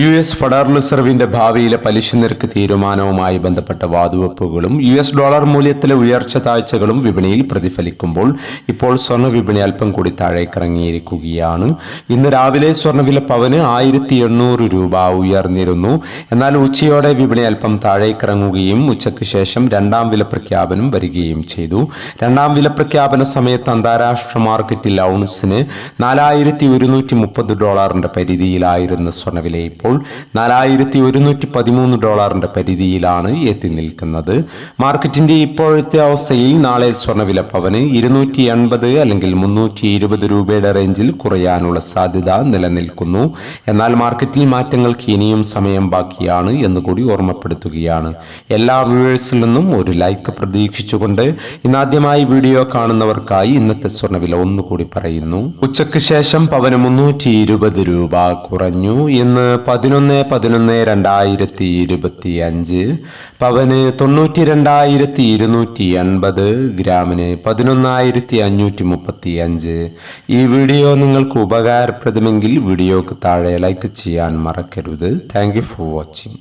U S federal റിസർവിന്റെ ഭാവിയിലെ പലിശ നിരക്ക് തീരുമാനവുമായി ബന്ധപ്പെട്ട വാതുവെപ്പുകളും യു എസ് ഡോളർ മൂല്യത്തിലെ ഉയർച്ച താഴ്ചകളും വിപണിയിൽ പ്രതിഫലിക്കുമ്പോൾ ഇപ്പോൾ സ്വർണ വിപണി അല്പം കൂടി താഴേക്കിറങ്ങിയിരിക്കുകയാണ്. ഇന്ന് രാവിലെ സ്വർണവില പവന് ആയിരത്തി എണ്ണൂറ് രൂപ ഉയർന്നിരുന്നു. എന്നാൽ ഉച്ചയോടെ വിപണി അല്പം താഴേക്കിറങ്ങുകയും ഉച്ചയ്ക്ക് ശേഷം രണ്ടാം വില പ്രഖ്യാപനം വരികയും ചെയ്തു. രണ്ടാം വില പ്രഖ്യാപന സമയത്ത് അന്താരാഷ്ട്ര മാർക്കറ്റിൽ ഔൺസിന് നാലായിരത്തി ഒരുന്നൂറ്റി മുപ്പത് ഡോളറിന്റെ പരിധിയിലായിരുന്നു സ്വർണവില ഇപ്പോൾ നാലായിരത്തി ഒരുന്നൂറ്റി പതിമൂന്ന് ഡോളറിന്റെ പരിധിയിലാണ് എത്തി നിൽക്കുന്നത്. മാർക്കറ്റിന്റെ ഇപ്പോഴത്തെ അവസ്ഥയിൽ നാളെ സ്വർണവില പവന് ഇരുന്നൂറ്റി എൺപത് അല്ലെങ്കിൽ മുന്നൂറ്റി ഇരുപത് രൂപയുടെ റേഞ്ചിൽ കുറയാനുള്ള സാധ്യത നിലനിൽക്കുന്നു. എന്നാൽ മാർക്കറ്റിൽ മാറ്റങ്ങൾക്ക് ഇനിയും സമയം ബാക്കിയാണ് എന്നുകൂടി ഓർമ്മപ്പെടുത്തുകയാണ്. എല്ലാ വ്യൂവേഴ്സിൽ നിന്നും ഒരു ലൈക്ക് പ്രതീക്ഷിച്ചുകൊണ്ട് ഇന്നാദ്യമായി വീഡിയോ കാണുന്നവർക്കായി ഇന്നത്തെ സ്വർണവില ഒന്നുകൂടി പറയുന്നു. ഉച്ചയ്ക്ക് ശേഷം പവന് മുന്നൂറ്റി രൂപ കുറഞ്ഞു. ഇന്ന് പതിനൊന്ന് പതിനൊന്ന് രണ്ടായിരത്തി ഇരുപത്തി അഞ്ച് പവന് തൊണ്ണൂറ്റി രണ്ടായിരത്തി ഇരുന്നൂറ്റി എൺപത് ഗ്രാമിന് പതിനൊന്നായിരത്തി അഞ്ഞൂറ്റി മുപ്പത്തി അഞ്ച് ഈ വീഡിയോ നിങ്ങൾക്ക് ഉപകാരപ്രദമെങ്കിൽ വീഡിയോക്ക് താഴെ ലൈക്ക് ചെയ്യാൻ മറക്കരുത്. Thank you for watching